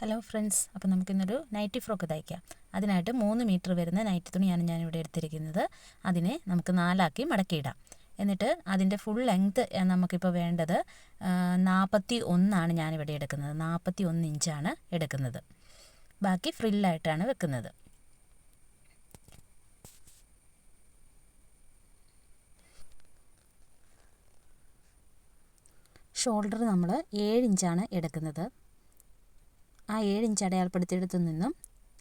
Hello friends അപ്പോൾ നമുക്കിന്നൊരു nightie frock തയ്ക്കാം. അതിനായിട്ട് മൂന്ന് മീറ്റർ വരുന്ന നൈറ്റി തുണിയാണ് ഞാനിവിടെ എടുത്തിരിക്കുന്നത്. അതിനെ നമുക്ക് നാലാക്കി മടക്കിയിടാം. എന്നിട്ട് അതിന്റെ ഫുൾ ലെങ്ത്ത് നമുക്കിപ്പോൾ വേണ്ടത് നാൽപ്പത്തി ഒന്നാണ് ഞാനിവിടെ എടുക്കുന്നത്. നാൽപ്പത്തി ഒന്ന് ഇഞ്ചാണ് എടുക്കുന്നത്. ബാക്കി ഫ്രില്ലായിട്ടാണ് വെക്കുന്നത്. ഷോൾഡർ നമ്മൾ ഏഴ് ഇഞ്ചാണ് എടുക്കുന്നത്. ആ ഏഴ് ഇഞ്ച് അടയാളപ്പെടുത്തിയിടത്തു നിന്നും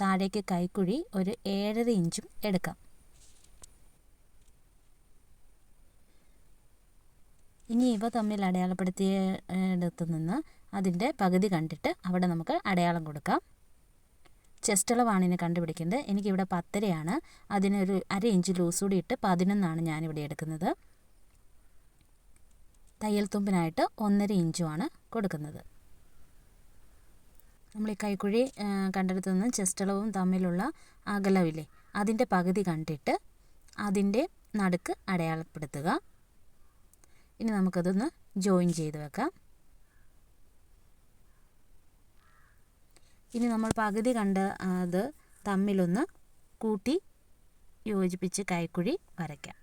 താഴേക്ക് കൈക്കുഴി ഒരു ഏഴര ഇഞ്ചും എടുക്കാം. ഇനി ഇവ തമ്മിൽ അടയാളപ്പെടുത്തിയിടത്തു നിന്ന് അതിന്റെ പകുതി കണ്ടിട്ട് അവിടെ നമുക്ക് അടയാളം കൊടുക്കാം. ചെസ്റ്റ് അളവാണ് ഇനി കണ്ടുപിടിക്കേണ്ടത് എനിക്കിവിടെ പത്തരയാണ്. അതിനൊരു അര ഇഞ്ച് ലൂസ് കൂടി ഇട്ട് പതിനൊന്നാണ് ഞാനിവിടെ എടുക്കുന്നത്. തയ്യൽ തുമ്പിനായിട്ട് ഒന്നര ഇഞ്ചുമാണ് കൊടുക്കുന്നത്. നമ്മൾ ഈ കൈക്കുഴി കണ്ടെടുത്തു നിന്ന് ചെസ്റ്റ് അളവും തമ്മിലുള്ള അകലവില്ലേ അതിന്റെ പകുതി കണ്ടിട്ട് അതിന്റെ നടുക്ക് അടയാളപ്പെടുത്തുക. ഇനി നമുക്കതൊന്ന് ജോയിൻ ചെയ്ത് വെക്കാം. ഇനി നമ്മൾ പകുതി കണ്ട അത് തമ്മിലൊന്ന് കൂട്ടി യോജിപ്പിച്ച് കൈക്കുഴി വരയ്ക്കാം.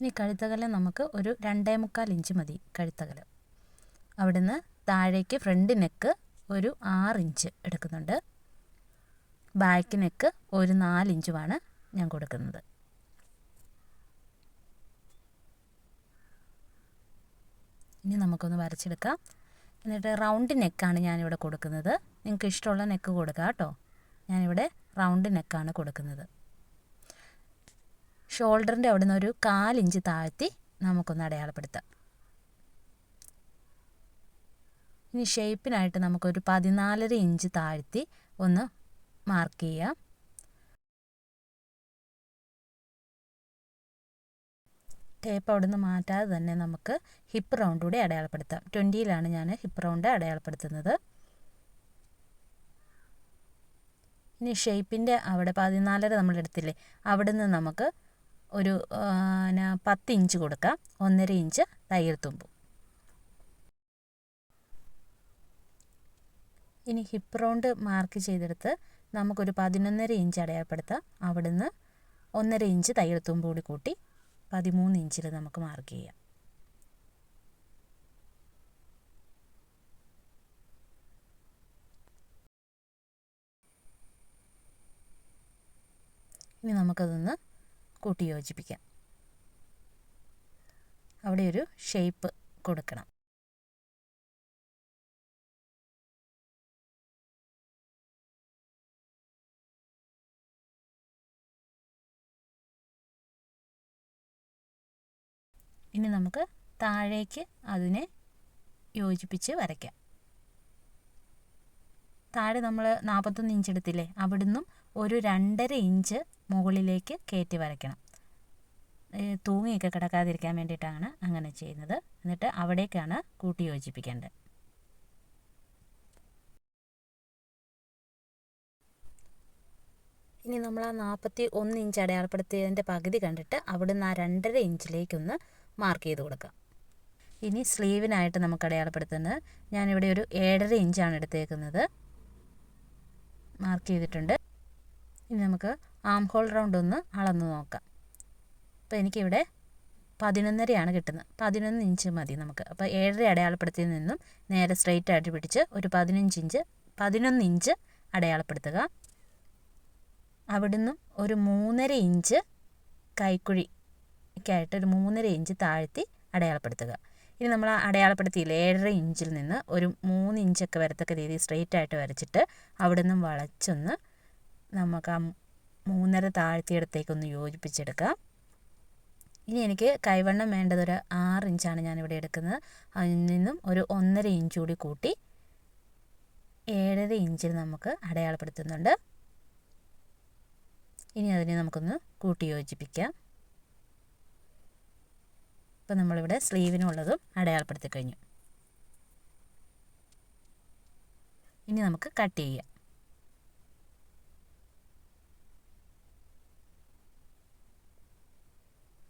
ഇനി കഴുത്തകലം നമുക്ക് ഒരു രണ്ടേ മുക്കാൽ ഇഞ്ച് മതി കഴുത്തകലം. അവിടുന്ന് താഴേക്ക് ഫ്രണ്ട് നെക്ക് ഒരു ആറ് ഇഞ്ച് എടുക്കുന്നുണ്ട്. ബാക്ക് നെക്ക് ഒരു നാലിഞ്ചുമാണ് ഞാൻ കൊടുക്കുന്നത്. ഇനി നമുക്കൊന്ന് വരച്ചെടുക്കാം. എന്നിട്ട് റൗണ്ട് നെക്കാണ് ഞാനിവിടെ കൊടുക്കുന്നത്. നിങ്ങൾക്ക് ഇഷ്ടമുള്ള നെക്ക് കൊടുക്കാം കേട്ടോ. ഞാനിവിടെ റൗണ്ട് നെക്കാണ് കൊടുക്കുന്നത്. ഷോൾഡറിന്റെ അവിടെ നിന്ന് ഒരു കാലിഞ്ച് താഴ്ത്തി നമുക്കൊന്ന് അടയാളപ്പെടുത്താം. ഇനി ഷേപ്പിനായിട്ട് നമുക്കൊരു പതിനാലര ഇഞ്ച് താഴ്ത്തി ഒന്ന് മാർക്ക് ചെയ്യാം. ടേപ്പ് അവിടെ നിന്ന് മാറ്റാതെ തന്നെ നമുക്ക് ഹിപ്പ് റൗണ്ട് കൂടി അടയാളപ്പെടുത്താം. ട്വന്റിയിലാണ് ഞാൻ ഹിപ്പ് റൗണ്ട് അടയാളപ്പെടുത്തുന്നത്. ഇനി ഷേപ്പിന്റെ അവിടെ പതിനാലര നമ്മൾ എടുത്തില്ലേ അവിടെ നിന്ന് നമുക്ക് ഒരു പിന്നെ പത്ത് ഇഞ്ച് കൊടുക്കാം. ഒന്നര ഇഞ്ച് തയ്യൽ തുമ്പും. ഇനി ഹിപ്പ് റൗണ്ട് മാർക്ക് ചെയ്തെടുത്ത് നമുക്കൊരു പതിനൊന്നര ഇഞ്ച് അടയാളപ്പെടുത്താം. അവിടുന്ന് ഒന്നര ഇഞ്ച് തയ്യൽ തുമ്പ് കൂടി കൂട്ടി പതിമൂന്ന് ഇഞ്ചിൽ നമുക്ക് മാർക്ക് ചെയ്യാം. ഇനി നമുക്കതൊന്ന് കൂട്ടി യോജിപ്പിക്കാം. അവിടെ ഒരു ഷേപ്പ് കൊടുക്കണം. ഇനി നമുക്ക് താഴേക്ക് അതിനെ യോജിപ്പിച്ച് വരയ്ക്കാം. താഴെ നമ്മൾ നാൽപ്പത്തൊന്ന് ഇഞ്ച് എടുത്തില്ലേ? അവിടുന്നും ഒരു രണ്ടര ഇഞ്ച് മുകളിലേക്ക് കയറ്റി വരയ്ക്കണം. തൂങ്ങിയൊക്കെ കിടക്കാതിരിക്കാൻ വേണ്ടിയിട്ടാണ് അങ്ങനെ ചെയ്യുന്നത്. എന്നിട്ട് അവിടേക്കാണ് കൂട്ടി യോജിപ്പിക്കേണ്ടത്. ഇനി നമ്മൾ ആ നാൽപ്പത്തി ഒന്ന് ഇഞ്ച് അടയാളപ്പെടുത്തിയതിന്റെ പകുതി കണ്ടിട്ട് അവിടുന്ന് ആ രണ്ടര ഇഞ്ചിലേക്കൊന്ന് മാർക്ക് ചെയ്ത് കൊടുക്കാം. ഇനി സ്ലീവിനായിട്ട് നമുക്ക് അടയാളപ്പെടുത്തുന്നത് ഞാനിവിടെ ഒരു ഏഴര ഇഞ്ചാണ് എടുത്തേക്കുന്നത്. മാർക്ക് ചെയ്തിട്ടുണ്ട്. ഇനി നമുക്ക് ആം ഹോൾ റൗണ്ട് ഒന്ന് അളന്ന് നോക്കാം. അപ്പോൾ എനിക്കിവിടെ പതിനൊന്നരയാണ് കിട്ടുന്നത്. പതിനൊന്ന് ഇഞ്ച് മതി നമുക്ക്. അപ്പോൾ ഏഴര അടയാളപ്പെടുത്തിയതിൽ നിന്നും നേരെ സ്ട്രെയിറ്റ് ആയിട്ട് പിടിച്ച് ഒരു പതിനഞ്ച് ഇഞ്ച് പതിനൊന്ന് ഇഞ്ച് അടയാളപ്പെടുത്തുക. അവിടുന്ന് ഒരു മൂന്നര ഇഞ്ച് കൈക്കുഴിക്കായിട്ട് ഒരു മൂന്നര ഇഞ്ച് താഴ്ത്തി അടയാളപ്പെടുത്തുക. ഇനി നമ്മൾ അടയാളപ്പെടുത്തിയില്ല ഏഴര ഇഞ്ചിൽ നിന്ന് ഒരു മൂന്ന് ഇഞ്ചൊക്കെ വരത്തക്ക രീതിയിൽ സ്ട്രെയിറ്റ് ആയിട്ട് വരച്ചിട്ട് അവിടെ നിന്നും വളച്ചൊന്ന് നമുക്ക് ആ മൂന്നര താഴ്ത്തിയിടത്തേക്കൊന്ന് യോജിപ്പിച്ചെടുക്കുക. ഇനി എനിക്ക് കൈവണ്ണം വേണ്ടത് ഒരു ആറ് ഇഞ്ചാണ് ഞാനിവിടെ എടുക്കുന്നത്. അതിൽ നിന്നും ഒരു ഒന്നര ഇഞ്ച് കൂടി കൂട്ടി ഏഴര ഇഞ്ചിൽ നമുക്ക് അടയാളപ്പെടുത്തുന്നുണ്ട്. ഇനി അതിനെ നമുക്കൊന്ന് കൂട്ടി യോജിപ്പിക്കാം. ഇപ്പം നമ്മളിവിടെ സ്ലീവിനുള്ളതും അടയാളപ്പെടുത്തി കഴിഞ്ഞു. ഇനി നമുക്ക് കട്ട് ചെയ്യാം.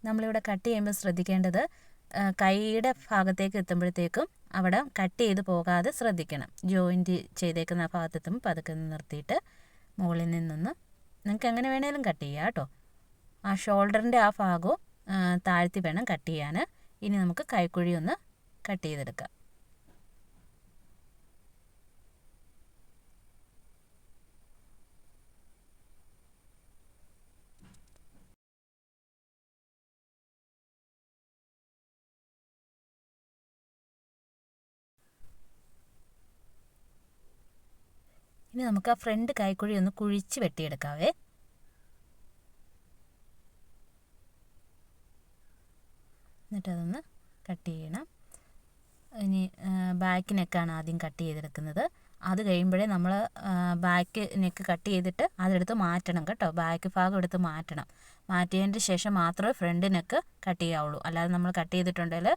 നമ്മളിവിടെ കട്ട് ചെയ്യുമ്പോൾ ശ്രദ്ധിക്കേണ്ടത് കൈയുടെ ഭാഗത്തേക്ക് എത്തുമ്പോഴത്തേക്കും അവിടെ കട്ട് ചെയ്ത് പോകാതെ ശ്രദ്ധിക്കണം. ജോയിന്റ് ചെയ്തേക്കുന്ന ആ ഭാഗത്തെത്തുമ്പോൾ പതുക്കെ നിർത്തിയിട്ട് മുകളിൽ നിന്നൊന്ന് നിങ്ങൾക്ക് എങ്ങനെ വേണേലും കട്ട് ചെയ്യാം കേട്ടോ. ആ ഷോൾഡറിന്റെ ആ ഭാഗവും താഴ്ത്തി വേണം കട്ട് ചെയ്യാൻ. ഇനി നമുക്ക് കൈക്കുഴി ഒന്ന് കട്ട് ചെയ്തെടുക്കാം. ഇനി നമുക്ക് ആ ഫ്രണ്ട് കൈക്കുഴി ഒന്ന് കുഴിച്ച് വെട്ടിയെടുക്കാവേ. എന്നിട്ട് അതൊന്ന് കട്ട് ചെയ്യണം. ഇനി ബാക്ക് നെക്കാണ് ആദ്യം കട്ട് ചെയ്തെടുക്കുന്നത്. അത് കഴിയുമ്പോഴേ നമ്മൾ ബാക്ക് നെക്ക് കട്ട് ചെയ്തിട്ട് അതെടുത്ത് മാറ്റണം കേട്ടോ. ബാക്ക് ഭാഗം എടുത്ത് മാറ്റണം. മാറ്റിയതിന് ശേഷം മാത്രമേ ഫ്രണ്ട് നെക്ക് കട്ട് ചെയ്യാവുള്ളൂ. അല്ലാതെ നമ്മൾ കട്ട് ചെയ്തിട്ടുണ്ടെങ്കിൽ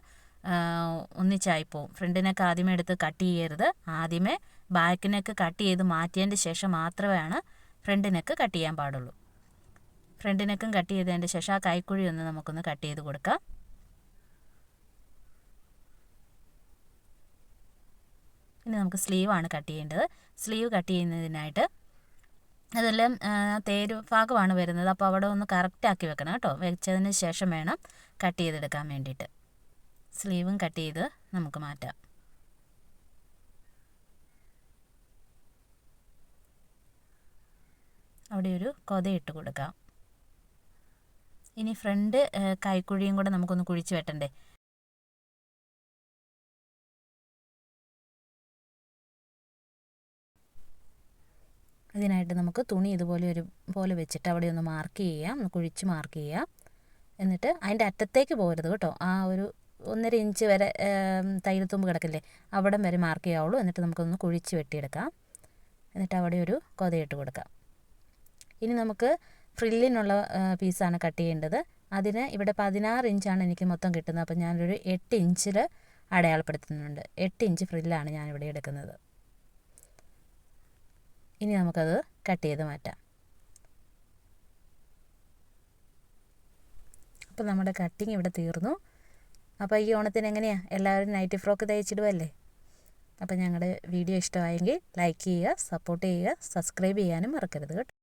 ഒന്നിച്ചായി പോവും. ഫ്രണ്ട് നെക്ക് ആദ്യമേ എടുത്ത് കട്ട് ചെയ്യരുത്. ആദ്യമേ ബാക്ക് നെക്ക് കട്ട് ചെയ്ത് മാറ്റിയതിന്റെ ശേഷം മാത്രമേ ഫ്രണ്ട് നെക്ക് കട്ട് ചെയ്യാൻ പാടുള്ളൂ. ഫ്രണ്ട് നെക്കും കട്ട് ചെയ്തതിന്റെ ശേഷം ആ കൈക്കുഴി ഒന്ന് നമുക്കൊന്ന് കട്ട് ചെയ്ത് കൊടുക്കാം. ഇനി നമുക്ക് സ്ലീവാണ് കട്ട് ചെയ്യേണ്ടത്. സ്ലീവ് കട്ട് ചെയ്യുന്നതിനായിട്ട് അതെല്ലാം തേര് ഭാഗമാണ് വരുന്നത്. അപ്പോൾ അവിടെ ഒന്ന് കറക്റ്റാക്കി വെക്കണം കേട്ടോ. വെച്ചതിന് ശേഷം വേണം കട്ട് ചെയ്തെടുക്കാൻ വേണ്ടിയിട്ട്. സ്ലീവും കട്ട് ചെയ്ത് നമുക്ക് മാറ്റാം. അവിടെ ഒരു കൊതയിട്ട് കൊടുക്കാം. ഇനി ഫ്രണ്ട് കൈക്കുഴിയും കൂടെ നമുക്കൊന്ന് കുഴിച്ച് വെട്ടണ്ടേ? അതിനായിട്ട് നമുക്ക് തുണി ഇതുപോലെ ഒരു പോലെ വെച്ചിട്ട് അവിടെ ഒന്ന് മാർക്ക് ചെയ്യാം. കുഴിച്ച് മാർക്ക് ചെയ്യാം. എന്നിട്ട് അതിന്റെ അറ്റത്തേക്ക് പോകരുത് കേട്ടോ. ആ ഒരു ഒന്നര ഇഞ്ച് വരെ തൈര് തുമ്പ് കിടക്കില്ലേ അവിടം വരെ മാർക്ക് ചെയ്യാവുള്ളൂ. എന്നിട്ട് നമുക്കൊന്ന് കുഴിച്ച് വെട്ടിയെടുക്കാം. എന്നിട്ട് അവിടെ ഒരു കൊതയിട്ട് കൊടുക്കാം. ഇനി നമുക്ക് ഫ്രില്ലിനുള്ള പീസാണ് കട്ട് ചെയ്യേണ്ടത്. അതിന് ഇവിടെ പതിനാറ് ഇഞ്ചാണ് എനിക്ക് മൊത്തം കിട്ടുന്നത്. അപ്പോൾ ഞാനൊരു എട്ട് ഇഞ്ചിൽ അടയാളപ്പെടുത്തുന്നുണ്ട്. എട്ട് ഇഞ്ച് ഫ്രില്ലാണ് ഞാനിവിടെ എടുക്കുന്നത്. ഇനി നമുക്കത് കട്ട് ചെയ്ത് മാറ്റാം. അപ്പോൾ നമ്മുടെ കട്ടിങ് ഇവിടെ തീർന്നു. അപ്പോൾ ഈ ഓണത്തിന് എങ്ങനെയാണ് എല്ലാവരും നൈറ്റ് ഫ്രോക്ക് തയ്ച്ചിടുമല്ലേ അപ്പോൾ ഞങ്ങളുടെ വീഡിയോ ഇഷ്ടമായെങ്കിൽ ലൈക്ക് ചെയ്യുക സപ്പോർട്ട് ചെയ്യുക സബ്സ്ക്രൈബ് ചെയ്യാനും മറക്കരുത് കേട്ടോ.